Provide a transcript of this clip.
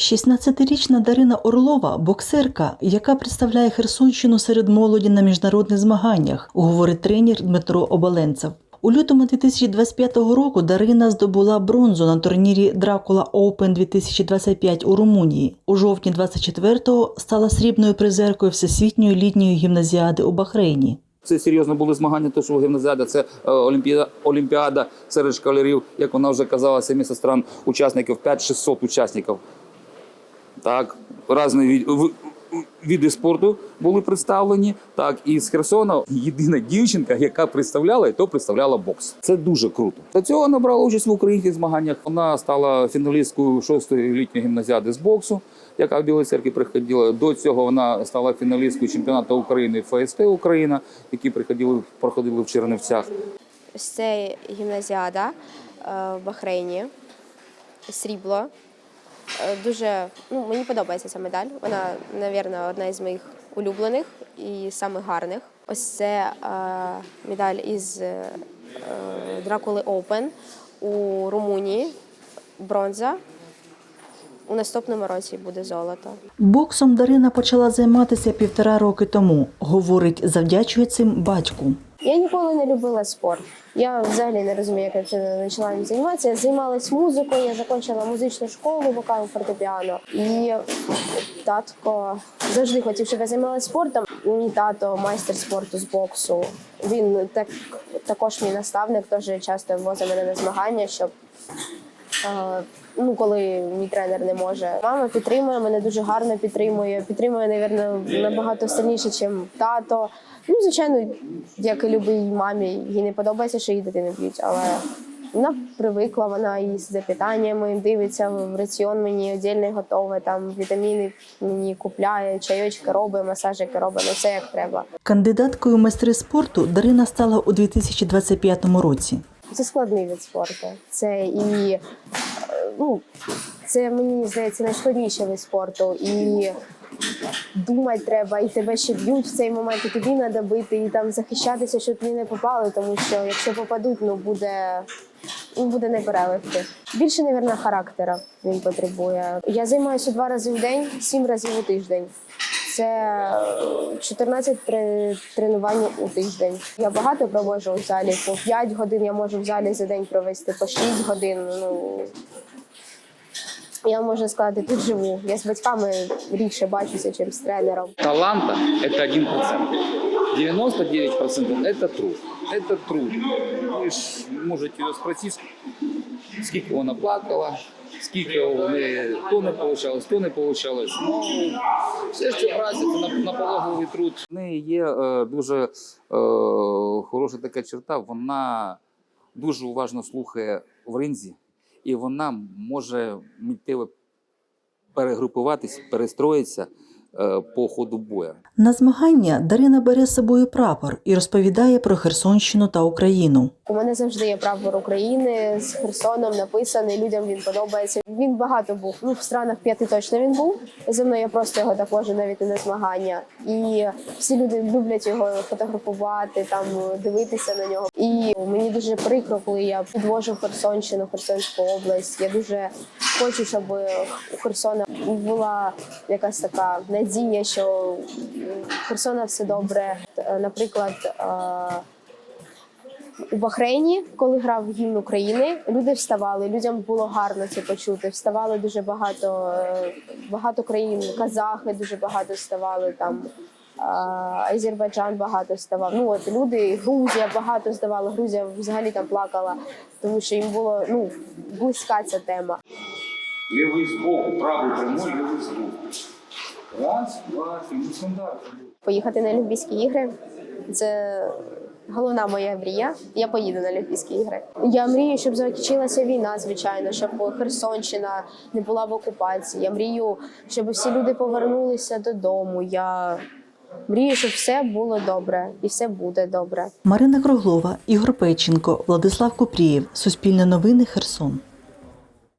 16-річна Дарина Орлова боксерка, яка представляє Херсонщину серед молоді на міжнародних змаганнях, говорить тренер Дмитро Оболенцев. У лютому 2025 року Дарина здобула бронзу на турнірі Дракула Open 2025 у Румунії. У жовтні 24-го стала срібною призеркою Всесвітньої літньої гімназіади у Бахрейні. Це серйозно були змагання, тому що гімназіада це е, олімпіада, олімпіада серед школярів, як вона вже казала, 70 стран учасників, 5-600 учасників. Так, різні види спорту були представлені. Так, і з Херсона єдина дівчинка, яка представляла, і то представляла бокс. Це дуже круто. До цього вона брала участь в українських змаганнях. Вона стала фіналісткою шостої літньої гімназіади з боксу, яка в Білій церкві приходила. До цього вона стала фіналісткою чемпіонату України ФСТ Україна, які приходили, проходили в Чернівцях. Це гімназіада е, в Бахрейні, срібло. Е, Дуже ну, мені подобається ця медаль. Вона, мабуть, одна із моїх улюблених і самих гарних. Ось це е, медаль із е, Дракули Open у Румунії, бронза. У наступному році буде золото. Боксом Дарина почала займатися півтора роки тому. Говорить, завдячує цим батьку. Я ніколи не любила спорт. Я взагалі не розумію, як я це почала ним займатися. Я займалась музикою, я закінчила музичну школу, вокал фортепіано. І татко завжди хотів, щоб я займалася спортом. Мій тато майстер спорту з боксу. Він так, також мій наставник, теж часто возив мене на змагання, щоб Ну, коли мій тренер не може. Мама підтримує мене дуже гарно підтримує. Підтримує, мабуть, набагато сильніше, ніж тато. Ну, звичайно, як і любій мамі, їй не подобається, що її дитини б'ють, але вона привикла, вона із запитаннями дивиться в раціон мені віддільно готове, там вітаміни мені купляє, чайочки робить, масажики робить, ну все як треба. Кандидаткою в майстри спорту Дарина стала у 2025 році. Це складний від спорту. Це і ну, це мені здається найскладніший вид спорту. І думати треба, і тебе ще б'ють в цей момент, і тобі треба бити, і там захищатися, щоб тобі не попали, тому що якщо попадуть, ну буде. Ну, буде не переливки. Більше, мабуть, характера він потребує. Я займаюся два рази в день, сім разів у тиждень. Це е, 14 тре- тренувань у тиждень. Я багато проводжу у залі. По 5 годин я можу в залі за день провести, по 6 годин. Ну я можна сказати, тут живу. Я з батьками рідше бачуся, ніж з тренером. Таланта – это 1%. 99% – это труд. Это труд. Ви ж можете її спросити, скільки вона плакала, скільки неї то не вийшло, то не вийшло. Ну, все, праця, це на- наполегливий труд. В неї є е, дуже е, хороша така черта, вона дуже уважно слухає в ринзі, і вона може миттєво перегрупуватись, перестроїтися по ходу бою. На змагання Дарина бере з собою прапор і розповідає про Херсонщину та Україну. У мене завжди є прапор України з Херсоном написаний. Людям він подобається. Він багато був. Ну в странах п'яти точно він був. Зі мною я просто його так вожу навіть на змагання. І всі люди люблять його фотографувати, там дивитися на нього. І мені дуже прикро, коли я підвожу Херсонщину, Херсонську область. Я дуже хочу, щоб у Херсона була якась така надія, що у Херсона все добре. Е, Наприклад. е, у Бахрейні, коли грав гімн України, люди вставали. Людям було гарно це почути. Вставали дуже багато, е, багато країн. Казахи дуже багато вставали там. е, Азербайджан багато ставав. Ну от люди, Грузія багато здавала. Грузія взагалі там плакала, тому що їм було ну близька ця тема. Левый сбоку, правый прямой, левый сбоку. Раз, два, три. Ну, стандарт. Поїхати на Олімпійські ігри це головна моя мрія. Я поїду на Олімпійські ігри. Я мрію, щоб закінчилася війна, звичайно, щоб Херсонщина не була в окупації. Я мрію, щоб всі люди повернулися додому. Я мрію, щоб все було добре і все буде добре. Марина Круглова, Ігор Печенко, Владислав Купрієв. Суспільне новини Херсон.